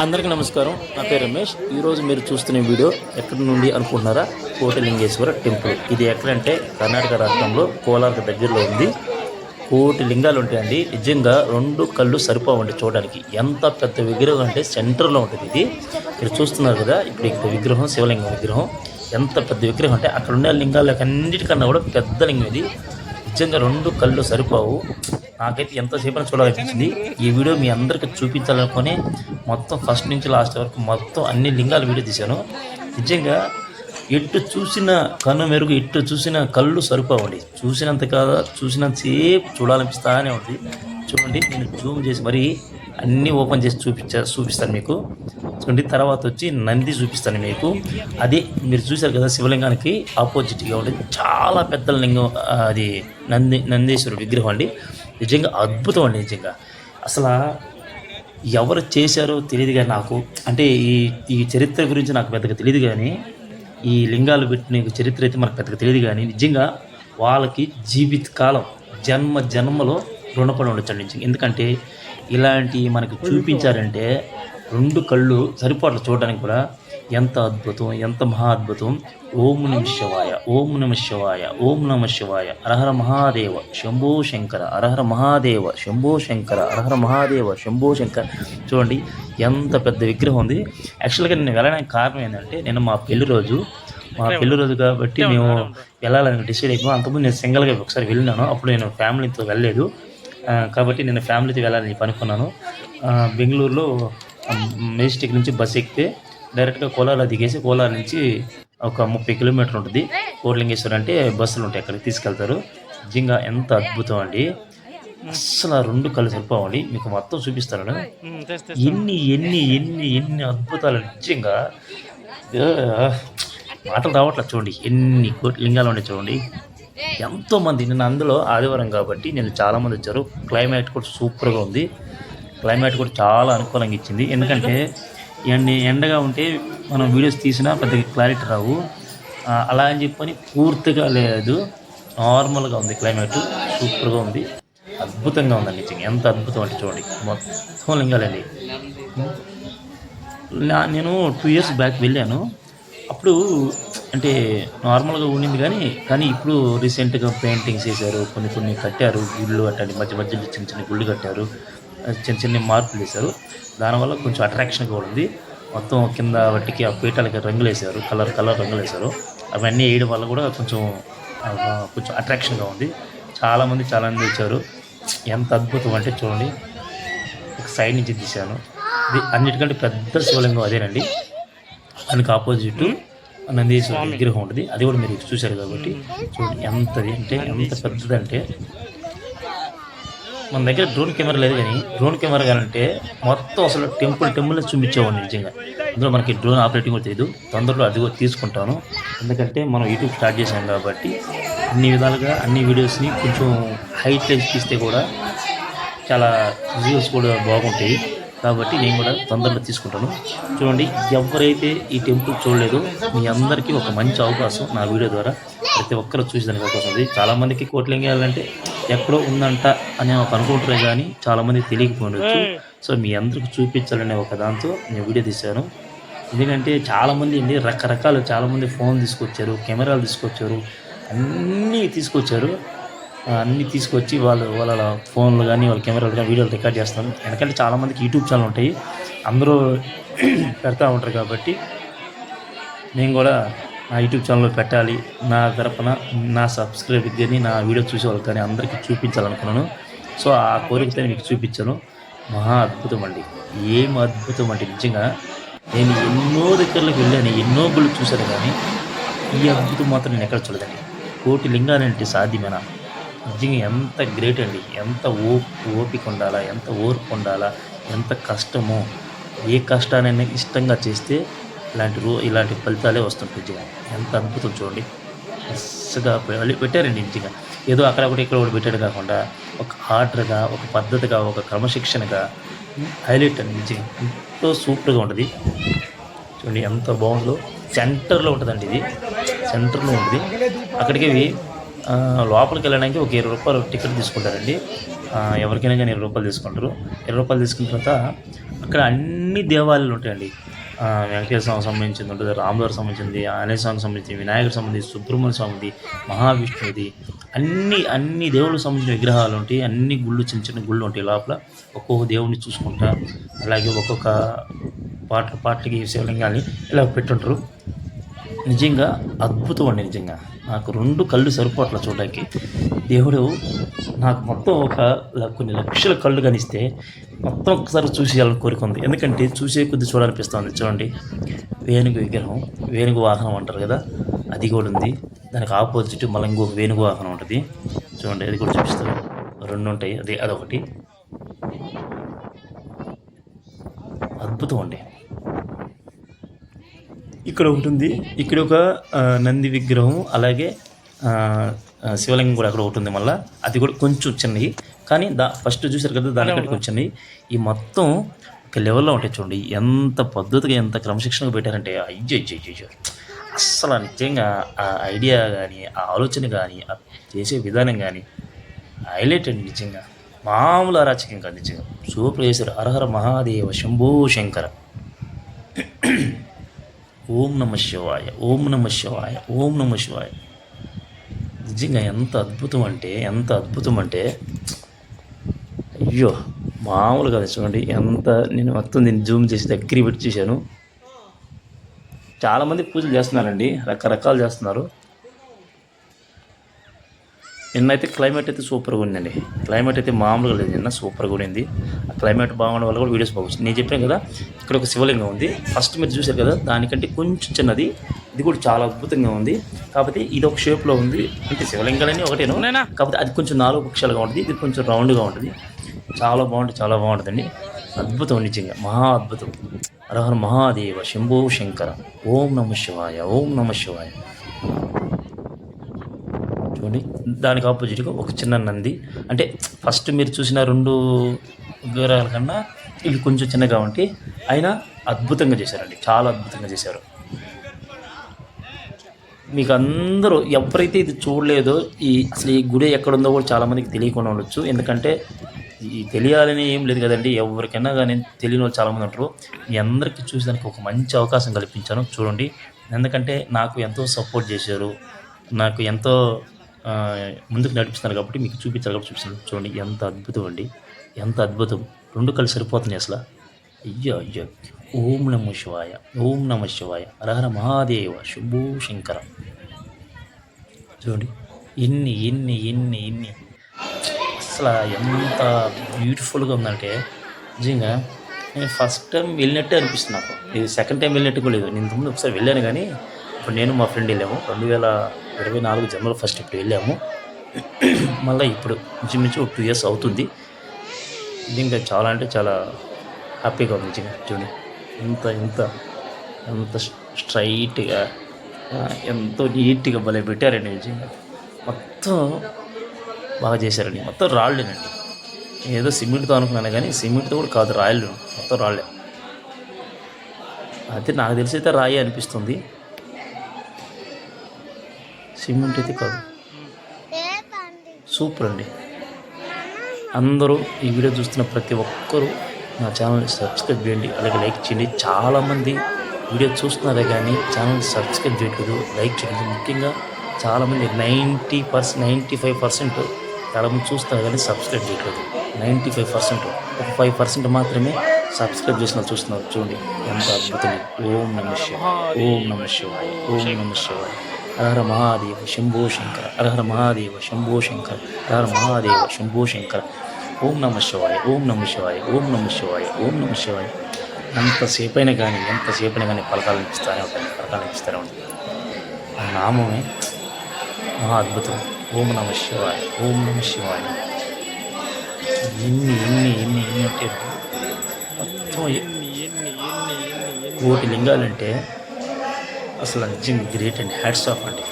అందరికీ నమస్కారం. నా పేరు రమేష్. ఈరోజు మీరు చూస్తున్న వీడియో ఎక్కడి నుండి అనుకుంటున్నారా? కోటిలింగేశ్వర టెంపుల్. ఇది ఎక్కడంటే కర్ణాటక రాష్ట్రంలో కోలార్కి దగ్గరలో ఉంది. కోటి లింగాలు ఉంటాయండి. నిజంగా రెండు కళ్ళు సరిపోవండి చూడడానికి. ఎంత పెద్ద విగ్రహం అంటే సెంటర్లో ఉంటుంది ఇది. మీరు చూస్తున్నారు కదా ఇప్పుడు ఇక్కడ విగ్రహం శివలింగం విగ్రహం. ఎంత పెద్ద విగ్రహం అంటే అక్కడ ఉండే లింగాలకు అన్నిటికన్నా కూడా పెద్ద లింగం ఇది. నిజంగా రెండు కళ్ళు సరిపోవు. నాకైతే ఎంతసేపు అని చూడాలనిపించింది. ఈ వీడియో మీ అందరికి చూపించాలనుకుని మొత్తం ఫస్ట్ నుంచి లాస్ట్ వరకు మొత్తం అన్ని లింగాల వీడియో తీశాను. నిజంగా ఎటు చూసిన కన్ను మెరుగు ఎటు చూసిన కళ్ళు సరిపోవండి. చూసినంత కాదా చూసినంతసేపు చూడాలనిపిస్తానే ఉంది. చూడండి నేను జూమ్ చేసి మరీ అన్నీ ఓపెన్ చేసి చూపించా చూపిస్తాను మీకు. చూడండి తర్వాత వచ్చి నంది చూపిస్తాను మీకు. అది మీరు చూశారు కదా శివలింగానికి ఆపోజిట్గా ఉండే చాలా పెద్ద లింగం అది నంది నందీశ్వరుడు విగ్రహం అండి. నిజంగా అద్భుతం అండి నిజంగా. అసలు ఎవరు చేశారో తెలియదు కానీ నాకు అంటే ఈ ఈ చరిత్ర గురించి నాకు పెద్దగా తెలియదు కానీ ఈ లింగాలు పెట్టిన చరిత్ర అయితే మనకు పెద్దగా తెలియదు కానీ నిజంగా వాళ్ళకి జీవిత కాలం జన్మ జన్మలో రుణపడి ఉండొచ్చు నిజంగా ఎందుకంటే ఇలాంటి మనకి చూపించారంటే రెండు కళ్ళు సరిపోట్ల చూడడానికి కూడా ఎంత అద్భుతం ఎంత మహా అద్భుతం. ఓం నమ శివాయ ఓం నమ శివాయ ఓం నమ శివాయ. అరహర మహాదేవ శంభో శంకర అరహర మహాదేవ శంభో శంకర అరహర మహాదేవ శంభో శంకర. చూడండి ఎంత పెద్ద విగ్రహం ఉంది. యాక్చువల్గా నేను వెళ్ళడానికి కారణం ఏంటంటే నేను మా పెళ్ళి రోజు మా పెళ్ళి రోజు కాబట్టి మేము వెళ్ళాలని డిసైడ్ అయిపోయాం. అంతకుముందు నేను సింగిల్గా ఒకసారి వెళ్ళినాను. అప్పుడు నేను ఫ్యామిలీతో వెళ్ళలేదు. కాబట్టి నేను ఫ్యామిలీతో వెళ్ళాలని అనుకున్నాను బెంగళూరులో మెజిస్టిక్ నుంచి బస్ ఎక్కితే డైరెక్ట్గా కోలార్లో దిగేసి కోలార్ నుంచి ఒక ముప్పై కిలోమీటర్ ఉంటుంది. కోట్లింగేశ్వర్ అంటే బస్సులు ఉంటాయి అక్కడికి తీసుకెళ్తారు. నిజంగా ఎంత అద్భుతం అండి. అస్సలు ఆ రెండు కళ్ళు సరిపోవండి. మీకు మొత్తం చూపిస్తాను ఎన్ని ఎన్ని ఎన్ని ఎన్ని అద్భుతాలు నిజంగా మాటలు రావట్లేదు చూడండి. ఎన్ని కోటి లింగాలు ఉన్నాయి చూడండి. ఎంతో మంది నేను అందులో ఆదివారం కాబట్టి నేను చాలా మంది వచ్చారు. క్లైమేట్ కూడా సూపర్గా ఉంది. క్లైమేట్ కూడా చాలా అనుకూలంగా ఇచ్చింది. ఎందుకంటే ఎండ ఎండగా ఉంటే మనం వీడియోస్ తీసినా పెద్దగా క్లారిటీ రావు. అలా అని చెప్పని పూర్తిగా లేదు. నార్మల్గా ఉంది క్లైమేట్. సూపర్గా ఉంది. అద్భుతంగా ఉందండి నిజంగా. ఎంత అద్భుతం అంటే చూడండి. మొత్తం లింగాలండి నేను టూ ఇయర్స్ బ్యాక్ వెళ్ళాను. అప్పుడు అంటే నార్మల్గా ఉండింది కానీ కానీ ఇప్పుడు రీసెంట్గా పెయింటింగ్స్ వేశారు కొన్ని కొన్ని కట్టారు గుళ్ళు అట్టండి మధ్య మధ్యలో చిన్న చిన్న గుళ్ళు కట్టారు చిన్న చిన్న మార్పులు వేశారు. దానివల్ల కొంచెం అట్రాక్షన్ కూడా ఉంది. మొత్తం కింద వాటికి ఆ పీఠాలకి రంగులు వేశారు కలర్ కలర్ రంగులు వేశారు. అవన్నీ వేయడం వల్ల కూడా కొంచెం కొంచెం అట్రాక్షన్గా ఉంది. చాలామంది చాలామంది వచ్చారు. ఎంత అద్భుతం అంటే చూడండి ఒక సైడ్ నుంచి తీశాను. ఇది అన్నిటికంటే పెద్ద శివలింగం అదేనండి. దానికి ఆపోజిట్ నందీశ్వర విగ్రహం ఉంటుంది. అది కూడా మీరు చూశారు కాబట్టి చూడండి. ఎంతది అంటే ఎంత పెద్దది అంటే మన దగ్గర డ్రోన్ కెమెరా లేదు కానీ డ్రోన్ కెమెరా కానంటే మొత్తం అసలు టెంపుల్ టెంపుల్ చూపించేవాడిని నిజంగా. అందులో మనకి డ్రోన్ ఆపరేటింగ్ కూడా తెలియదు తొందరలో అది కూడా తీసుకుంటాను. ఎందుకంటే మనం యూట్యూబ్ స్టార్ట్ చేసాం కాబట్టి అన్ని విధాలుగా అన్ని వీడియోస్ని కొంచెం హైట్ తీస్తే కూడా చాలా వ్యూస్ కూడా బాగుంటాయి. కాబట్టి నేను కూడా తొందరలో తీసుకుంటాను. చూడండి ఎవరైతే ఈ టెంపుల్ చూడలేదో మీ అందరికీ ఒక మంచి అవకాశం నా వీడియో ద్వారా. ప్రతి ఒక్కరు చూసేదానికి అవకాశం ఉంది. చాలామందికి కోట్లింగాలంటే ఎక్కడో ఉందంట అని ఒక అనుకుంటారే కానీ చాలామంది తెలియకపోవచ్చు. సో మీ అందరికి చూపించాలనే ఒక దాంతో నేను వీడియో తీశాను. ఎందుకంటే చాలామంది అండి రకరకాలు చాలామంది ఫోన్ తీసుకొచ్చారు కెమెరాలు తీసుకొచ్చారు అన్నీ తీసుకొచ్చారు. అన్నీ తీసుకొచ్చి వాళ్ళు వాళ్ళ ఫోన్లు కానీ వాళ్ళ కెమెరాలు కానీ వీడియోలు రికార్డ్ చేస్తాను ఎందుకంటే చాలామందికి యూట్యూబ్ ఛానల్ ఉంటాయి. అందరూ పెడతా ఉంటారు కాబట్టి నేను కూడా నా యూట్యూబ్ ఛానల్లో పెట్టాలి. నా తరపున నా సబ్స్క్రైబ్ కానీ నా వీడియో చూసే వాళ్ళకి కానీ అందరికీ చూపించాలనుకున్నాను. సో ఆ కోరికతో మీకు చూపించాను. మహా అద్భుతం అండి. ఏం అద్భుతం అంటే నిజంగా నేను ఎన్నో దగ్గరలకు వెళ్ళాను ఎన్నో గుళ్ళు చూశాను కానీ ఈ అద్భుతం మాత్రం నేను ఎక్కడ చూడదండి కోటి లింగాలంటే సాధ్యమేనా? నిజంగా ఎంత గ్రేట్ అండి. ఎంత ఓ ఓపిక ఉండాలా ఎంత ఓర్పు ఉండాలా ఎంత కష్టమో ఏ కష్టానైనా ఇష్టంగా చేస్తే ఇలాంటి రో ఇలాంటి ఫలితాలే వస్తుంటాయి నిజంగా. ఎంత అద్భుతం చూడండి. అస్సగా పెట్టారండి నిజంగా. ఏదో అక్కడ ఒకటి ఇక్కడ ఒకటి పెట్టాడు కాకుండా ఒక ఆర్డర్గా ఒక పద్ధతిగా ఒక క్రమశిక్షణగా హైలైట్ అండి నిజంగా. ఎంతో సూపర్గా ఉంటుంది. చూడండి ఎంత బాగుందో. సెంటర్లో ఉంటుందండి ఇది. సెంటర్లో ఉంటుంది. అక్కడికి లోపలికి వెళ్ళడానికి ఒక ఇరవై రూపాయలు టికెట్ తీసుకుంటారండి. ఎవరికైనా కానీ ఇరవై రూపాయలు తీసుకుంటారు. ఇరవై రూపాయలు తీసుకున్న తర్వాత అక్కడ అన్ని దేవాలయాలు ఉంటాయండి. వెంకటేశ్వర స్వామికి సంబంధించింది ఉంటుంది రాములవారికి సంబంధించింది ఆంజనేయ స్వామికి సంబంధించింది వినాయకుడికి సంబంధించి సుబ్రహ్మణ్య స్వామిది మహావిష్ణువుది అన్ని అన్ని దేవుళ్ళకి సంబంధించిన విగ్రహాలు ఉంటాయి. అన్ని గుళ్ళు చిన్న చిన్న గుళ్ళు ఉంటాయి లోపల. ఒక్కొక్క దేవుడిని చూసుకుంటా అలాగే ఒక్కొక్క పాటలు పాటలకి శివలింగాన్ని ఇలా పెట్టుంటారు. నిజంగా అద్భుతం అండి నిజంగా. నాకు రెండు కళ్ళు సరిపోట్ల చూడడానికి. దేవుడు నాకు మొత్తం ఒక కొన్ని లక్షల కళ్ళు కనిస్తే మొత్తం ఒకసారి చూసేయాలని కోరిక ఉంది ఎందుకంటే చూసే కొద్ది చూడాలనిపిస్తుంది. చూడండి. వేణుగు విగ్రహం వేణుగు వాహనం అంటారు కదా అది కూడా ఉంది. దానికి ఆపోజిట్ మళ్ళీ ఇంకొక వేణుగు వాహనం ఉంటుంది. చూడండి అది కూడా చూపిస్తారు రెండు ఉంటాయి. అది అదొకటి. అద్భుతం అండి. ఇక్కడ ఉంది ఇక్కడ ఒక నంది విగ్రహం అలాగే శివలింగం కూడా అక్కడ ఒకటి ఉంది మళ్ళీ. అది కూడా కొంచెం చిన్నవి కానీ దా ఫస్ట్ చూసారు కదా దానికంటే కొంచెం ఈ మొత్తం ఒక లెవెల్లో ఉంటాయి చూడండి. ఎంత పద్ధతిగా ఎంత క్రమశిక్షణగా పెట్టారంటే అయ్యో అయ్యో అయ్యో అస్సలు నిజంగా ఆ ఐడియా కానీ ఆ ఆలోచన కానీ ఆ చేసే విధానం కానీ హైలైట్ అండి నిజంగా. మామూలు అరాచకం కాదు నిజంగా. సూపర్ చేశారు. హరహర మహాదేవ శంభో శంకర. ఓం నమ శివాయ ఓం నమ శివాయ ఓం నమ శివాయ. నిజంగా ఎంత అద్భుతం అంటే ఎంత అద్భుతం అంటే అయ్యో మామూలుగా చూడండి ఎంత నేను మొత్తం దీన్ని జూమ్ చేసి దగ్గర పెట్టి చూశాను. చాలామంది పూజలు చేస్తున్నారండి రకరకాలు చేస్తున్నారు. నిన్నైతే క్లైమేట్ అయితే సూపర్గా ఉందండి. క్లైమేట్ అయితే మామూలుగా లేదు నిన్న సూపర్గా ఉండింది. ఆ క్లైమేట్ బాగుండడం వల్ల కూడా వీడియోస్ బాగుంది నేను చెప్పాను కదా ఇక్కడ ఒక శివలింగం ఉంది. ఫస్ట్ మీరు చూశారు కదా దానికంటే కొంచెం చిన్నది. ఇది కూడా చాలా అద్భుతంగా ఉంది. కాకపోతే ఇది ఒక షేప్లో ఉంది. అంటే శివలింగాలన్నీ ఒకటేను? కాకపోతే అది కొంచెం నాలుగు పక్షాలుగా ఉంటుంది. ఇది కొంచెం రౌండ్గా ఉంటుంది. చాలా బాగుంటుంది చాలా బాగుంటుందండి. అద్భుతం నిజంగా. మహా అద్భుతం. హరహర మహాదేవ శంభో శంకర. ఓం నమ శివాయ ఓం నమ శివాయ. చూడండి దానికి ఆపోజిట్గా ఒక చిన్న నంది. అంటే ఫస్ట్ మీరు చూసిన రెండు వివరాల కన్నా ఇవి కొంచెం చిన్నగా ఉంటే ఆయన అద్భుతంగా చేశారండి. చాలా అద్భుతంగా చేశారు. మీకు అందరూ ఎవరైతే ఇది చూడలేదో ఈ అసలు ఈ గుడి ఎక్కడుందో కూడా చాలామందికి తెలియకుండా ఉండొచ్చు. ఎందుకంటే ఈ తెలియాలని ఏం లేదు కదండి. ఎవరికైనా కానీ తెలియని వాళ్ళు చాలామంది ఉంటారు. మీ అందరికీ చూసేదానికి ఒక మంచి అవకాశం కల్పించాను. చూడండి. ఎందుకంటే నాకు ఎంతో సపోర్ట్ చేశారు. నాకు ఎంతో ముందుకు నడిపిస్తున్నారు కాబట్టి మీకు చూపించాలి కాబట్టి చూపిస్తాను చూడండి ఎంత అద్భుతం అండి. ఎంత అద్భుతం. రెండు కలిసి సరిపోతున్నాయి అసలు. అయ్యో అయ్యో. ఓం నమ శివాయ. ఓం నమ శివాయ. హరహర మహాదేవ. శుభో శంకర. చూడండి. ఎన్ని ఎన్ని ఎన్ని ఎన్ని. అసలు ఎంత బ్యూటిఫుల్గా ఉందంటే నిజంగా నేను ఫస్ట్ టైం వెళ్ళినట్టే అనిపిస్తుంది నాకు. ఇది సెకండ్ టైం వెళ్ళినట్టు కూడా లేదు. నేను ఇంతకుముందు ఒకసారి వెళ్ళాను కానీ ఇప్పుడు నేను మా ఫ్రెండ్ వెళ్ళాము. రెండు వేల ఇరవై నాలుగు జనవరి ఫస్ట్ ఇప్పుడు వెళ్ళాము. మళ్ళీ ఇప్పుడు ఇంచుమించు ఒక టూ ఇయర్స్ అవుతుంది. ఇంకా చాలా అంటే చాలా హ్యాపీగా ఉంది నిజంగా చూడండి. ఇంత ఇంత ఎంత స్ట్రైట్గా ఎంతో నీట్గా భలే పెట్టారండి నిజంగా. మొత్తం బాగా చేశారండి. మొత్తం రాళ్ళేనండి. ఏదో సిమెంట్తో అనుకున్నాను కానీ సిమెంట్తో కూడా కాదు రాయలు మొత్తం రాళ్ళే. అయితే నాకు తెలిసి అయితే రాయి అనిపిస్తుంది. సిమెంట్ అయితే కాదు. సూపర్ అండి. అందరూ ఈ వీడియో చూస్తున్న ప్రతి ఒక్కరూ నా ఛానల్ని సబ్స్క్రైబ్ చేయండి. అలాగే లైక్ చేయండి. చాలామంది వీడియో చూస్తున్నారే కానీ ఛానల్ సబ్స్క్రైబ్ చేయట్లేదు. లైక్ చేయలేదు ముఖ్యంగా చాలామంది ninety percent ninety five percent చాలామంది చూస్తున్నారు కానీ సబ్స్క్రైబ్ చేయట్లేదు. నైంటీ ఫైవ్ పర్సెంట్ ఒక ఫైవ్ పర్సెంట్ మాత్రమే సబ్స్క్రైబ్ చేసిన చూస్తున్నారు. చూడండి ఎంత అద్భుతం ఓం నమ శివాయ ఓం నమ శివాయ ఓం నమ శివాయ. హర మహాదేవ శంభో శంకర హర మహాదేవ శంభో శంకర హర మహాదేవ శంభో శంకర ఓం నమ శివాయ ఓం నమ శివాయ ఓం నమ శివాయ ఓం నమ శివాయ ఎంతసేపు అయినా కానీ ఎంతసేపు అయినా కానీ పలకాలనిపిస్తూనే ఉంటాయి పలకాలనిపిస్తూనే ఉంటాయి. ఆ నామమే మహా అద్భుతం ఓం నమ శివాయ ఓం నమ శివాయ. ఎన్ని ఎన్ని ఎన్ని ఎన్ని అంటే మొత్తం ఎ- కోటి లింగాలంటే అసలు నిజంగా గ్రేట్ అండ్. హ్యాట్స్ ఆఫ్ అండి.